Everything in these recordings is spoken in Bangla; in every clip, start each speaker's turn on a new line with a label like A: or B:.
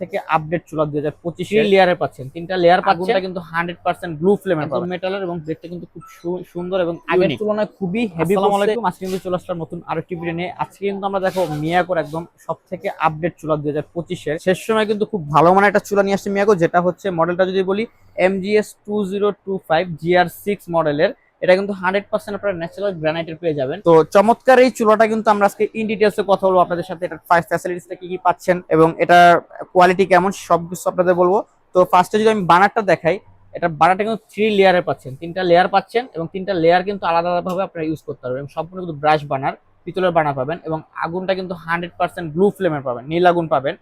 A: থেকে আপডেট চুলা দুই হাজার পঁচিশে লেয়ারে পাচ্ছেন। তিনটা লেয়ার পাচ্ছেন কিন্তু হান্ড্রেড পার্সেন্ট ব্লু ফ্লেমের পাবেন। মেটালের এবং দেখতে কিন্তু খুব সুন্দর এবং আগের তুলনায় খুবই হেভি আলাইকুম আজকে কিন্তু চলে আসলাম নতুন আরেকটি ভিডিও নিয়ে। আজকে কিন্তু আমরা দেখো মিয়াকোর একদম সব থেকে আপডেট চুলা দুই হাজার পঁচিশের শেষ সময় কিন্তু খুব ভালো মানের একটা চুলা নিয়ে আসছে মিয়াকো যেটা হচ্ছে মডেলটা যদি বলি MGS two zero two five GR six মডেলের এটা কিন্তু হান্ড্রেড পার্সেন্ট আপনারা ন্যাচারাল গ্রানাইটের পেয়ে যাবেন। তো চমৎকার এই চুলাটা কিন্তু আমরা আজকে ইন ডিটেলসে কথা বলব। আপনাদের সাথে এটার ফ্যাসিলিটিসটা কি কি পাচ্ছেন এবং এটার কোয়ালিটি কেমন সব কিছু আপনাদের বলব। তো ফার্স্টে যদি আমি বানারটা দেখাই এটা বানারটা কিন্তু থ্রি লেয়ারে পাচ্ছেন। তিনটা লেয়ার পাচ্ছেন এবং তিনটা লেয়ার কিন্তু আলাদা আলাদাভাবে আপনারা ইউজ করতে পারবেন। সম্পূর্ণ কিন্তু ব্রাশ বানার, পিতলের বানা পাবেন এবং আগুনটা কিন্তু হান্ড্রেড পার্সেন্ট ব্লু ফ্লেমের পাবেন, নীল আগুন পাবেন।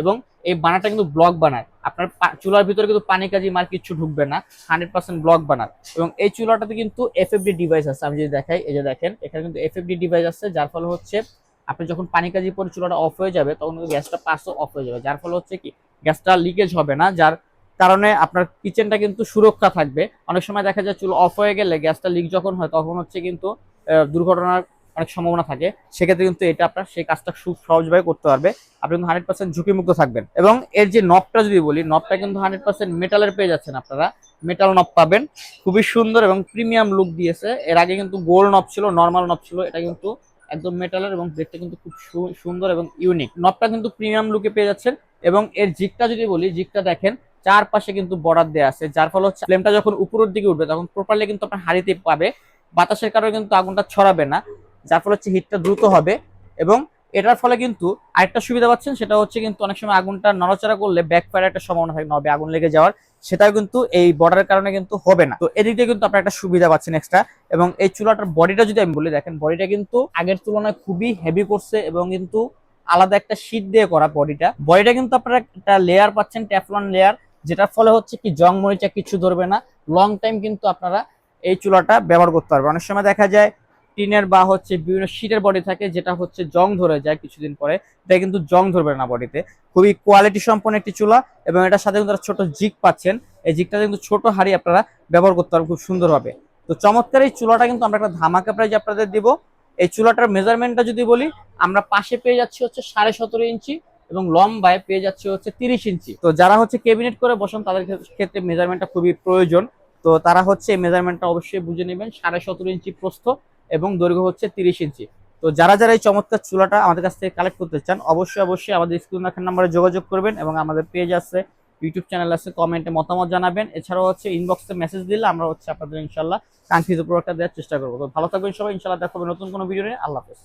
A: এবং এই বানারটা কিন্তু ব্লক বানার আপনার চুলার ভিতরে কিন্তু পানি, কাজি মার কিছু ঢুকবে না, হান্ড্রেড পার্সেন্ট ব্লক বানার এবং এই চুলাটাতে কিন্তু এফএফডি ডিভাইস আছে, আমি যদি দেখাই, এই যে দেখেন, এখানে কিন্তু এফএফডি ডিভাইস আছে, যার ফলে হচ্ছে আপনি যখন পানি, কাজি পরে চুলাটা অফ হয়ে যাবে, তখন কিন্তু গ্যাসটা পাসও অফ হয়ে যাবে। যার ফলে হচ্ছে কি, গ্যাসটা লিকেজ হবে না, যার কারণে আপনার কিচেনটা কিন্তু সুরক্ষা থাকবে। অনেক সময় দেখা যায় চুলো অফ হয়ে গেলে গ্যাসটা লিক যখন হয়, তখন হচ্ছে কিন্তু দুর্ঘটনার অনেক সম্ভাবনা থাকে, সেক্ষেত্রে কিন্তু এটা আপনার সেই কাজটা খুব সহজভাবে করতে পারবে। আপনি কিন্তু হান্ড্রেড পার্সেন্ট ঝুঁকিমুক্ত থাকবেন। এবং এর যে নবটা যদি বলি নবটা কিন্তু হান্ড্রেড পার্সেন্ট মেটালের পেয়ে যাচ্ছেন আপনারা। মেটাল নব পাবেন। খুবই সুন্দর এবং প্রিমিয়াম লুক দিয়েছে। এর আগে কিন্তু গোল নব ছিল নর্মাল নব ছিল। এটা কিন্তু একদম মেটালের এবং দেখতে কিন্তু খুব সুন্দর এবং ইউনিক নবটা কিন্তু প্রিমিয়াম লুকে পেয়ে যাচ্ছেন। এবং এর জিকটা যদি বলি জিকটা দেখেন, চারপাশে কিন্তু বর্ডার দেওয়া আছে। যার ফলে হচ্ছে ফ্লেমটা যখন উপরের দিকে উঠবে, তখন প্রপারলি কিন্তু আপনার হাড়িতে পাবে। বাতাসের কারণে কিন্তু আগুনটা ছড়াবে না। যার ফলে হচ্ছে হিটটা দ্রুত হবে এবং এটার ফলে কিন্তু আরেকটা সুবিধা পাচ্ছেন, সেটা হচ্ছে কিন্তু অনেক সময় আগুনটা নড়াচড়া করলে ব্যাক ফায়ার একটা সম্ভাবনা থাকে, নবে আগুন লেগে যাওয়ার, সেটাও কিন্তু এই বর্ডারের কারণে কিন্তু হবে না। তো এদিক দিয়ে কিন্তু আপনার একটা সুবিধা পাচ্ছেন এক্সট্রা এবং এই চুলাটার বডিটা যদি আমি বলি, দেখেন বডিটা কিন্তু আগের তুলনায় খুবই হেভি করছে এবং কিন্তু আলাদা একটা শীত দিয়ে করা বডিটা বডিটা কিন্তু আপনারা একটা লেয়ার পাচ্ছেন ট্যাফলন লেয়ার যেটার ফলে হচ্ছে কি জং মরিচা কিছু ধরবে না। লং টাইম কিন্তু আপনারা এই চুলাটা ব্যবহার করতে পারবেন। অনেক সময় দেখা যায় টিনের বা হচ্ছে বিভিন্ন শীটের বডি থাকে, যেটা হচ্ছে জং ধরে যায় কিছুদিন পরে। এটা কিন্তু জং ধরবে না বডিতে খুবই কোয়ালিটি সম্পন্ন একটি চুলা এবং এটার সাথে কিন্তু ছোট জিক পাচ্ছেন। এই জিকটা কিন্তু ছোট হাড়ি আপনারা ব্যবহার করতে পারবেন, খুব সুন্দরভাবে তো চমৎকার এই চুলাটা কিন্তু আমরা একটা ধামাকা প্রাইজ আপনাদের দিব। এই চুলাটার মেজারমেন্টটা যদি বলি, আমরা পাশে পেয়ে যাচ্ছি হচ্ছে সাড়ে সতেরো ইঞ্চি এবং লম্বায় পেয়ে যাচ্ছে হচ্ছে তিরিশ ইঞ্চি। তো যারা হচ্ছে ক্যাবিনেট করে বসেন, তাদের ক্ষেত্রে- মেজারমেন্টটা খুবই প্রয়োজন। তো তারা হচ্ছে মেজারমেন্টটা অবশ্যই বুঝে নেবেন। সাড়ে সতেরো ইঞ্চি প্রস্থ এবং দৈর্ঘ্য হচ্ছে তিরিশ ইঞ্চি। তো যারা যারা এই চমৎকার চুলাটা আমাদের কাছ থেকে কালেক্ট করতে চান, অবশ্যই অবশ্যই আমাদের স্ক্রিন রাখার নাম্বারে যোগাযোগ করবেন এবং আমাদের পেজ আছে ইউটিউব চ্যানেল আছে কমেন্টে মতামত জানাবেন। এছাড়াও হচ্ছে ইনবক্সে মেসেজ দিলে আমরা হচ্ছে আপনাদের ইনশাল্লাহ কাঙ্ক্ষিত প্রোডাক্টটা দেওয়ার চেষ্টা করব। তো ভালো থাকবেন সবাই ইনশাল্লাহ দেখাবেন নতুন কোনো ভিডিও নিয়ে। আল্লাহ হাফেজ।